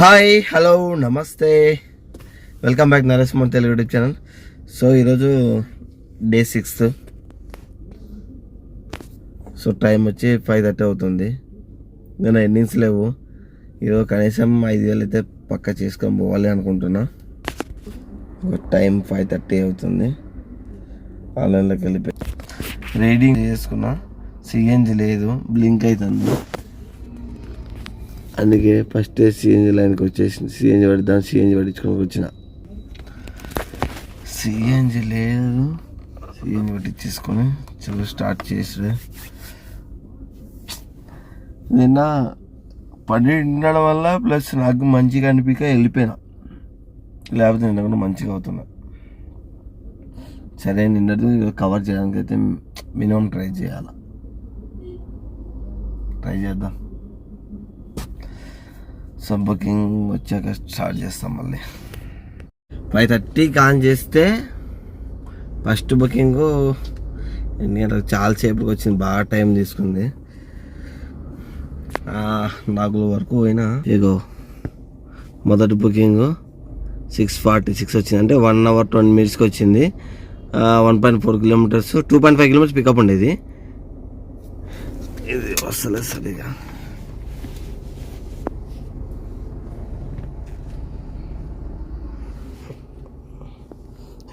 Hi hello నమస్తే. Welcome back Nareshmohan Telugu YouTube channel. So ఈరోజు day sixth so time వచ్చి five thirty అవుతుంది. నేను ఎండింగ్స్ లేవు. ఈరోజు కనీసం ఐదు వేలు అయితే పక్క చేసుకొని పోవాలి అనుకుంటున్నా. టైం ఫైవ్ థర్టీ అవుతుంది. ఆన్లైన్లోకి వెళ్ళిపోయి. రీడింగ్ చేసుకున్నా. సిఎన్జి లేదు. బ్లింక్ అవుతుంది. అందుకే ఫస్ట్ సిఎన్జి లైన్కి వచ్చేసి సిఎన్జి పడిద్దాం సిఎన్జి పట్టించుకొని వచ్చిన. సిఎన్జి లేదు. సిఎన్జి పట్టించేసుకొని చూ స్టార్ట్ చేసి నిన్న పన్నెండు వల్ల ప్లస్ నాకు మంచిగా అనిపిక వెళ్ళిపోయినా. లేకపోతే నిన్న కూడా మంచిగా అవుతున్నా. సరే నిన్నది కవర్ చేయడానికి అయితే మినిమం ట్రై చేయాలి. ట్రై చేద్దాం. సో బుకింగ్ వచ్చాక స్టార్ట్ చేస్తాం మళ్ళీ. ఫైవ్ థర్టీకి ఆన్ చేస్తే ఫస్ట్ బుకింగ్ ఎందుకంటే చాలా సేపటికి వచ్చింది బాగా టైం తీసుకుంది. నాగుల వరకు పోయినా. ఇగో మొదటి బుకింగ్ సిక్స్ ఫార్టీ సిక్స్ వచ్చింది. అంటే వన్ అవర్ ట్వంటీ మినిట్స్కి వచ్చింది. One point four kilometres two point five kilometres pickup ఉండేది. ఇది వస్తలేదు సరిగా.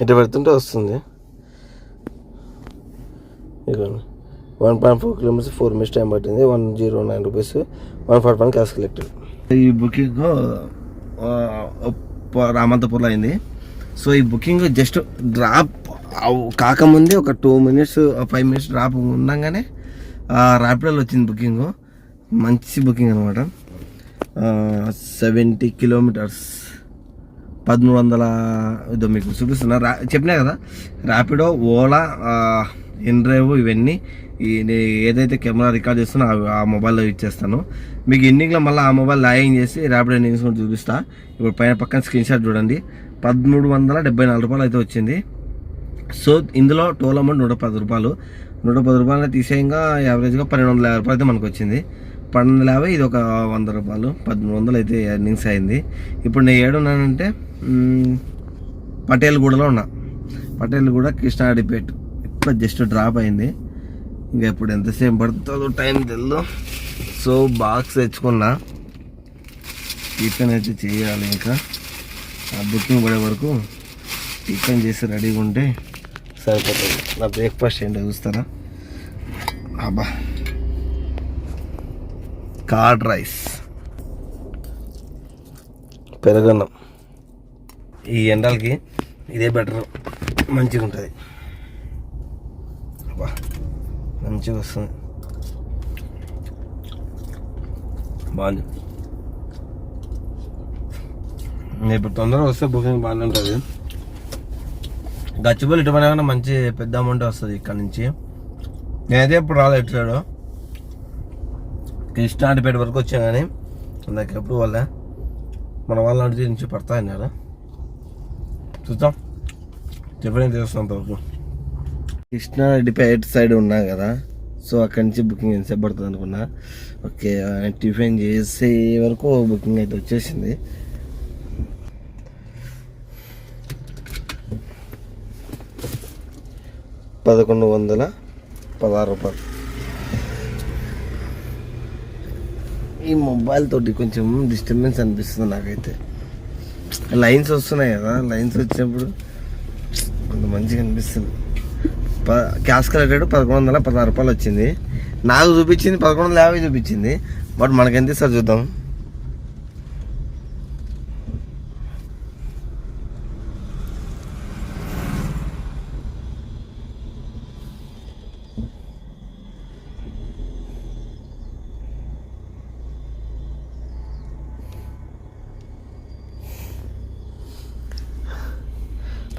ఇటు పెడుతుంటే వస్తుంది. ఇదిగోండి one point four kilometres four minutes time పట్టింది. One zero nine rupees one forty one cash collected ఈ బుకింగ్ రామంతపూర్లో అయింది. సో ఈ బుకింగ్ జస్ట్ డ్రాప్ కాకముందే ఒక two minutes five minutes drop ఉండగానే ర్యాపిడోలో వచ్చింది బుకింగ్ మంచి బుకింగ్ అనమాట సెవెంటీ కిలోమీటర్స్ పదమూడు వందల ఇదో మీకు చూపిస్తున్నా. రా చెప్పినా కదా? ర్యాపిడో ఓలా ఇన్డ్రైవ్ ఇవన్నీ ఈ నేను ఏదైతే కెమెరా రికార్డ్ చేస్తున్నా అవి ఆ మొబైల్లో ఇచ్చేస్తాను మీకు ఎండింగ్లో మళ్ళీ ఆ మొబైల్ లాగింగ్ చేసి ర్యాపిడో ఎండింగ్స్ కూడా చూపిస్తా. ఇప్పుడు పైన పక్కన స్క్రీన్ షాట్ చూడండి. పదమూడు వందల డెబ్బై నాలుగు రూపాయలు అయితే వచ్చింది. సో ఇందులో టోల్ అమౌంట్ నూట పది రూపాయలు. నూట పది రూపాయలు తీసేయంగా యావరేజ్గా పన్నెండు వందల యాభై రూపాయలు అయితే మనకు వచ్చింది. పన్నెండు వందల యాభై ఇది ఒక వంద రూపాయలు. పదమూడు వందలు అయితే ఎర్నింగ్స్ అయింది. ఇప్పుడు నేను ఏడున్నానంటే పటేల్గూడలో ఉన్నా. పటేల్గూడ కృష్ణాడిపేట్ ఇప్పుడు జస్ట్ డ్రాప్ అయింది. ఇంకా ఇప్పుడు ఎంతసేపు పడుతుందో టైం తెలియదు సో బాక్స్ తెచ్చుకున్నా. టిఫిన్ అయితే చేయాలి ఇంకా. ఆ బుకింగ్ పడే వరకు టిఫిన్ చేసి రెడీగా ఉంటే సరిపోతుంది. నా బ్రేక్ఫాస్ట్ ఏంటో చూస్తారా? అబ్బా. కార్డ్ రైస్ పెరగన్నం. ఈ ఎండలకి ఇదే బెటర్. మంచిగా ఉంటుంది మంచిగా వస్తుంది. బాగుంది. నేను ఇప్పుడు తొందరగా వస్తే బుకింగ్ బాగానే ఉంటుంది. గచ్చిబోలు ఇటు పైన మంచి పెద్ద అమౌంట్ వస్తుంది ఇక్కడ నుంచి. నేనైతే ఇప్పుడు రాలేదు ఇటు సైడు. కృష్ణాడిపేట వరకు వచ్చా కానీ నాకు ఎప్పుడు వాళ్ళ మన వాళ్ళ నుంచి పడతా అన్నారు. చూద్దాం టిఫిన్ చేస్తాం వరకు ఎయిట్ సైడ్ ఉన్నా కదా సో అక్కడి నుంచి బుకింగ్ ఎంతసేపు పడుతుంది అనుకున్నా. ఓకే టిఫిన్ చేసే వరకు బుకింగ్ అయితే వచ్చేసింది. పదకొండు వందల పదహారు రూపాయలు. ఈ మొబైల్ తోటి కొంచెం డిస్టర్బెన్స్ అనిపిస్తుంది నాకైతే. లైన్స్ వస్తున్నాయి కదా లైన్స్ వచ్చినప్పుడు కొంత మంచిగా అనిపిస్తుంది. ప క్యాస్ కలెక్టెడ్ పదకొండు వందల పదహారు రూపాయలు వచ్చింది. నాకు చూపించింది పదకొండు వందల యాభై చూపించింది. బట్ మనకెంత ఎంత ఇస్తారు చూద్దాం.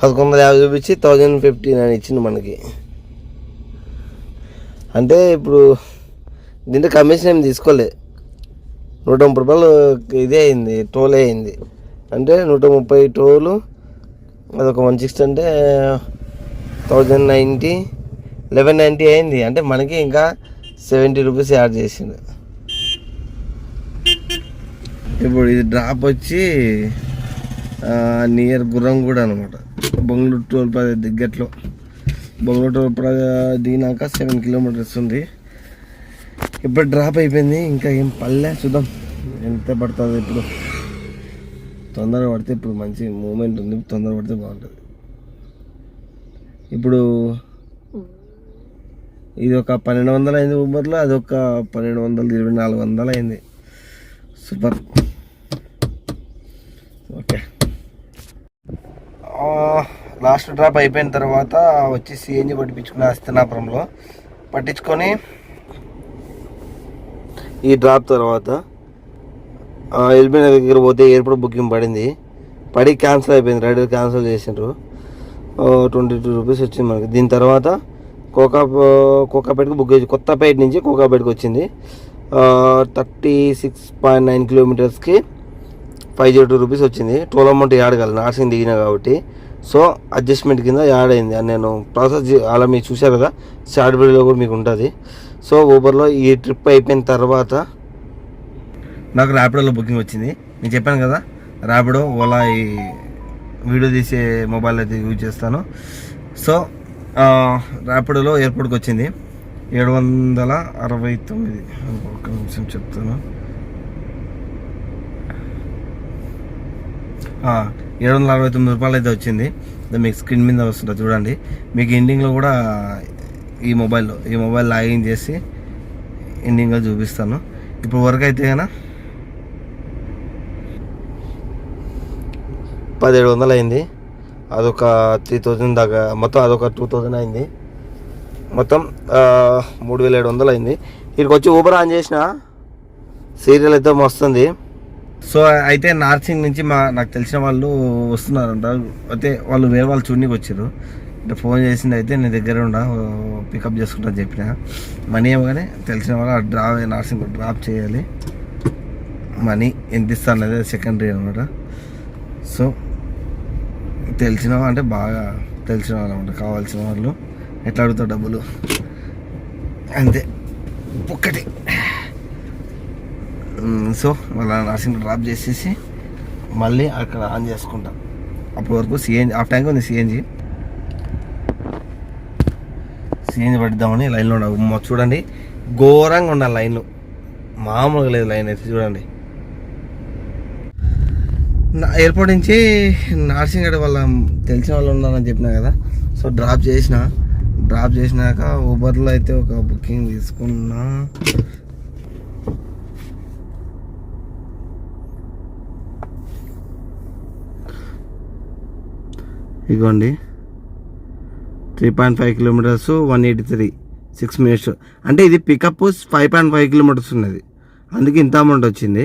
పదకొండు వందల యాభై చూపించి థౌజండ్ ఫిఫ్టీన్ అని ఇచ్చింది మనకి. అంటే ఇప్పుడు దీంట్లో కమిషన్ ఏం తీసుకోలే. నూట ముప్పై రూపాయలు ఇదే అయింది టోల్ అయింది. అంటే నూట ముప్పై టోలు అదొక వన్ సిక్స్టీ అంటే థౌజండ్ నైంటీ లెవెన్ నైంటీ అయింది. అంటే మనకి ఇంకా సెవెంటీ రూపీస్ యాడ్ చేసింది ఇప్పుడు ఇది డ్రాప్ వచ్చి నియర్ గుర్రం కూడా అనమాట. బొంగళూరు టోల్ ప్లాజా దగ్గరలో బొంగళూరు టోల్ ప్లాజా దిగినాక సెవెన్ కిలోమీటర్స్ ఉంది. ఇప్పుడు డ్రాప్ అయిపోయింది. ఇంకా ఏం పల్లె చూద్దాం. ఎంత పడుతుంది ఇప్పుడు? తొందరగా పడితే ఇప్పుడు మంచి మూమెంట్ ఉంది. తొందర పడితే బాగుంటుంది. ఇప్పుడు ఇది ఒక పన్నెండు వందలు అయింది ఊబర్లో అది ఒక పన్నెండు వందలు ఇరవై నాలుగు వందలు అయింది సూపర్ ఓకే లాస్ట్ డ్రాప్ అయిపోయిన తర్వాత వచ్చి సిఎన్జి పట్టించుకున్న హస్తినాపురంలో పట్టించుకొని ఈ డ్రాప్ తర్వాత ఎల్బీ నగర్ దగ్గర పోతే ఎయిర్పోర్ట్ బుకింగ్ పడింది. పడి క్యాన్సిల్ అయిపోయింది. రైడర్ క్యాన్సిల్ చేసిండ్రు. ట్వంటీ టూ రూపీస్ వచ్చింది మనకి. దీని తర్వాత కోకా కోకాపేటకు బుక్ చేసి కొత్తపేట నుంచి కోకాపేటకు వచ్చింది. థర్టీ సిక్స్ పాయింట్ నైన్ కిలోమీటర్స్కి ఫైవ్ జీరో టూ రూపీస్ వచ్చింది. టోల్ అమౌంట్ యాడ్ కాదు. నార్సింగ్ దిగిన కాబట్టి. సో అడ్జస్ట్మెంట్ కింద యాడ్ అయింది. నేను ప్రాసెస్ అలా మీరు చూశారు కదా? షార్ట్ వీడియోలో కూడా మీకు ఉంటుంది. సో ఊబర్లో ఈ ట్రిప్ అయిపోయిన తర్వాత నాకు ర్యాపిడోలో బుకింగ్ వచ్చింది. నేను చెప్పాను కదా? ర్యాపిడో ఓలా ఈ వీడియో తీసే మొబైల్ అయితే యూజ్ చేస్తాను. సో ర్యాపిడోలో ఎయిర్పోర్ట్కి వచ్చింది. ఏడు వందల అరవై తొమ్మిది. ఒక నిమిషం చెప్తాను. ఏడు వందల అరవై తొమ్మిది రూపాయలు అయితే వచ్చింది మీకు స్క్రీన్ మీద వస్తుంటుంది చూడండి. మీకు ఎండింగ్లో కూడా ఈ మొబైల్లో ఈ మొబైల్ లాగిన్ చేసి ఎండింగ్లో చూపిస్తాను. ఇప్పుడు వర్క్ అయితే కన్నా పదిహేడు వందలు అయింది. అదొక త్రీ థౌజండ్ దాకా మొత్తం అదొక టూ థౌజండ్ అయింది. మొత్తం మూడు వేల ఏడు వందలు అయింది. ఇక్కడికి వచ్చి ఊబర్ ఆన్ చేసిన సీరియల్ అయితే వస్తుంది సో అయితే నార్సింగ్ నుంచి మా నాకు తెలిసిన వాళ్ళు వస్తున్నారంట. అయితే వాళ్ళు వేరే వాళ్ళు చూడనికి వచ్చారు. అంటే ఫోన్ చేసింది అయితే నేను దగ్గర ఉండ పికప్ చేసుకుంటా చెప్పిన. మనీ ఏమోగానే తెలిసిన వాళ్ళు డ్రా నార్సింగ్ డ్రాప్ చేయాలి. మనీ ఎంత ఇస్తాను అనేది సెకండరీ అనమాట. సో తెలిసిన అంటే బాగా తెలిసిన వాళ్ళు అనమాట. కావాల్సిన వాళ్ళు. ఎట్లా అడుగుతారు డబ్బులు? అంతే. ఒక్కటి. సో మళ్ళీ నర్సింగ్ డ్రాప్ చేసేసి మళ్ళీ అక్కడ ఆన్ చేసుకుంటాం. అప్పటి వరకు సిఎన్జి ఆ టైంకి ఉంది సిఎన్జి సిఎన్జి పడిద్దామని లైన్లో ఉండాలి చూడండి ఘోరంగా ఉండాలి లైన్ మామూలుగా లేదు లైన్ అయితే చూడండి. నా ఎయిర్పోర్ట్ నుంచి నార్సింగడ్ వాళ్ళ తెలిసిన వాళ్ళు ఉన్నారని చెప్పిన కదా. సో డ్రాప్ చేసిన. డ్రాప్ చేసినాక ఊబర్లో అయితే ఒక బుకింగ్ తీసుకున్నా. ఇగోండి. Three point five kilometres one eighty three six minutes అంటే ఇది pickup five point five kilometres ఉన్నది. అందుకే ఇంత అమౌంట్ వచ్చింది.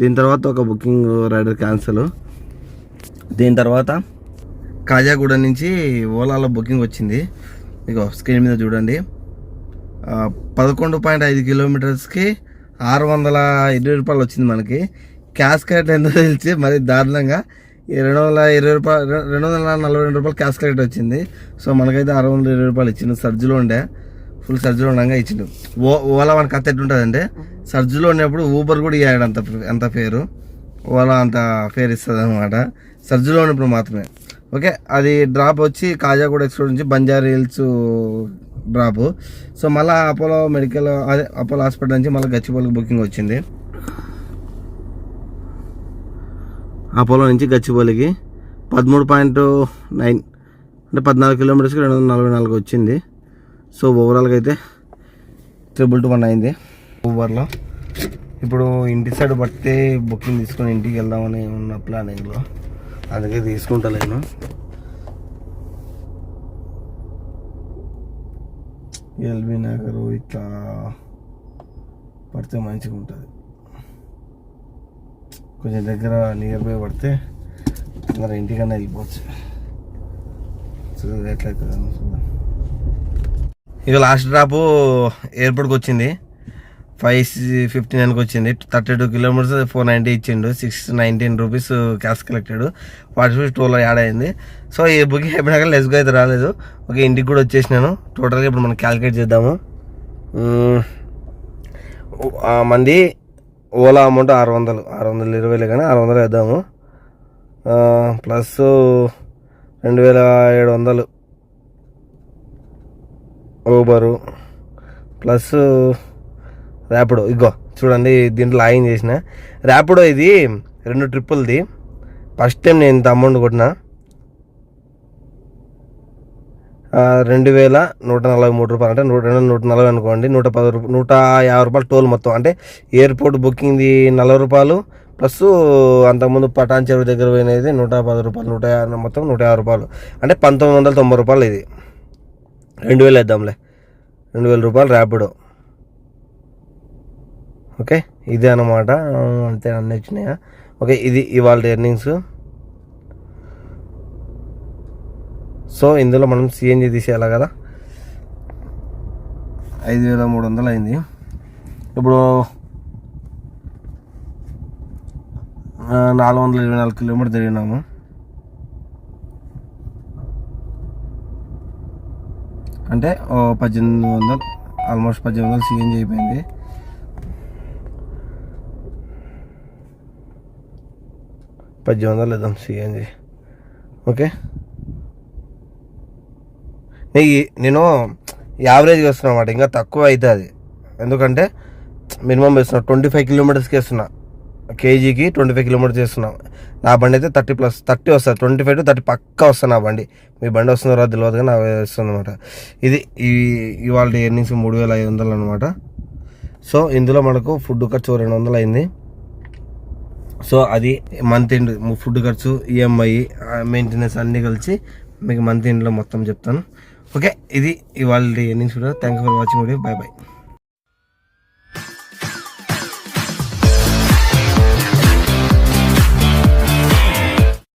దీని తర్వాత ఒక బుకింగ్ రైడర్ క్యాన్సిల్ దీని తర్వాత కాజాగూడ నుంచి ఓలాలో బుకింగ్ వచ్చింది. ఇగో స్క్రీన్ మీద చూడండి. పదకొండు పాయింట్ ఐదు కిలోమీటర్స్కి ఆరు వందల ఇరవై రూపాయలు వచ్చింది మనకి. క్యాష్ కరెక్ట్ ఎంతో తెలిసి మరి దారుణంగా రెండు వందల ఇరవై రూపాయలు రెండు వందల నలభై రెండు రూపాయలు క్యాష్ వచ్చింది. సో మనకైతే ఆరు వందల ఇరవై రూపాయలు ఇచ్చిండు. సర్జులో ఉండే ఫుల్ సర్జులో ఉండగా ఇచ్చిండు. ఓ ఓలా మనకి అత్త ఎట్టుంటుందంటే సర్జులో ఉన్నప్పుడు ఊబర్ కూడా ఇయ్యాడు అంత అంత పేరు. ఓలా అంత ఫేర్ ఇస్తుంది అనమాట సర్జులో ఉన్నప్పుడు మాత్రమే. ఓకే అది డ్రాప్ వచ్చి కాజాగూడ ఎక్స్పోర్ట్ నుంచి బంజారా హిల్స్ డ్రాప్ సో మళ్ళీ అపోలో మెడికల్ అదే అపోలో హాస్పిటల్ నుంచి మళ్ళీ గచ్చిబౌలికి బుకింగ్ వచ్చింది. అపోలో నుంచి గచ్చిబౌలికి పదమూడు పాయింట్ నైన్ అంటే పద్నాలుగు కిలోమీటర్స్కి రెండు వందల నలభై నాలుగు వచ్చింది. సో ఓవరాల్గా అయితే ట్రిపుల్ టూ వన్ అయింది. ఊబర్లో ఇప్పుడు ఇంటి సైడ్ పడితే బుకింగ్ తీసుకొని ఇంటికి వెళ్దామని ఉన్న ప్లానింగ్లో అందుకే తీసుకుంటా నేను ఎల్బీ నగర్ ఇట్లా పడితే మంచిగా ఉంటుంది కొంచెం దగ్గర నియర్ బై పడితే తొందర ఇంటికన్నా వెళ్ళిపోవచ్చు. చూద్దాం ఎట్లయితుంది చూద్దాం. ఇక లాస్ట్ డ్రాప్ ఎయిర్పోర్ట్కి వచ్చింది. ఫైవ్ ఫిఫ్టీ నైన్కి వచ్చింది. Thirty two kilometres four ninety ఇచ్చిండు. Six nineteen rupees cash collected forty fifty టోలో యాడ్ అయింది. సో ఈ బుకింగ్ అయిపోయినాక లెస్గా అయితే రాలేదు. ఓకే ఇంటికి కూడా వచ్చేసినాను. టోటల్గా ఇప్పుడు మనం క్యాలిక్యులేట్ చేద్దాము. మంది ఓలా అమౌంట్ ఆరు వందలు ఆరు వందలు ఇరవైలే కానీ ఆరు వందలు వేద్దాము ప్లస్ రెండు వేల ఏడు వందలు. ఊబరు ప్లస్ ర్యాపిడో ఇగో చూడండి దీంట్లో లాగిన్ చేసిన. ర్యాపిడో ఇది రెండు ట్రిప్పులది ఫస్ట్ టైం నేను ఇంత అమౌంట్ కొట్టిన ఆ, రెండు వేల నూట నలభై మూడు రూపాయలు అంటే నూట నూట నలభై అనుకోండి నూట పది రూపాయలు నూట యాభై రూపాయలు టోల్ మొత్తం. అంటే ఎయిర్పోర్ట్ బుకింగ్ది నలభై రూపాయలు ప్లస్ అంతకుముందు పటాన్ చెరువు దగ్గర పోయినది నూట పది రూపాయలు నూట మొత్తం నూట యాభై రూపాయలు. అంటే పంతొమ్మిది వందల తొంభై రూపాయలు ఇది. రెండు వేలు వేద్దాంలే. రెండు వేల రూపాయలు ర్యాపిడో. ఓకే? ఇదే అన్నమాట. అంతే అన్నీ వచ్చినాయా? ఓకే ఇది ఇవాళ ఎర్నింగ్స్. సో ఇందులో మనం సిఎన్జి తీసేయాలి కదా? ఐదు వేల మూడు వందలు అయింది. ఇప్పుడు నాలుగు వందల ఇరవై నాలుగు కిలోమీటర్ తిరిగినాము. అంటే పద్దెనిమిది వందలు ఆల్మోస్ట్ పద్దెనిమిది వందలు సిఎన్జి అయిపోయింది. పద్దెనిమిది వందలు ఇద్దాం సిఎన్జి ఓకే? నేను యావరేజ్గా వేస్తున్నా అనమాట ఇంకా తక్కువ అవుతుంది ఎందుకంటే మినిమం వేస్తున్నా. ట్వంటీ ఫైవ్ కిలోమీటర్స్కి వేస్తున్నా. కేజీకి ట్వంటీ ఫైవ్ కిలోమీటర్స్ చేస్తున్నా నా బండి అయితే థర్టీ ప్లస్ థర్టీ వస్తుంది. ట్వంటీ ఫైవ్ టు థర్టీ పక్కా వస్తుంది నా బండి. మీ బండి వస్తుందో రాదు తెలియదు కానీ నాకు వస్తుంది అనమాట ఇది ఈ ఇవాళ ఎర్నింగ్స్ మూడు వేల ఐదు వందలు అనమాట సో ఇందులో మనకు ఫుడ్ ఖర్చు రెండు వందలు అయింది సో అది మంత్ ఎండ్ ఫుడ్ ఖర్చు ఈఎంఐ మెయింటెనెన్స్ అన్నీ కలిసి మీకు మంత్ ఎండ్లో మొత్తం చెప్తాను. ఓకే ఇది ఇవాళ earnings video thank you for watching video bye bye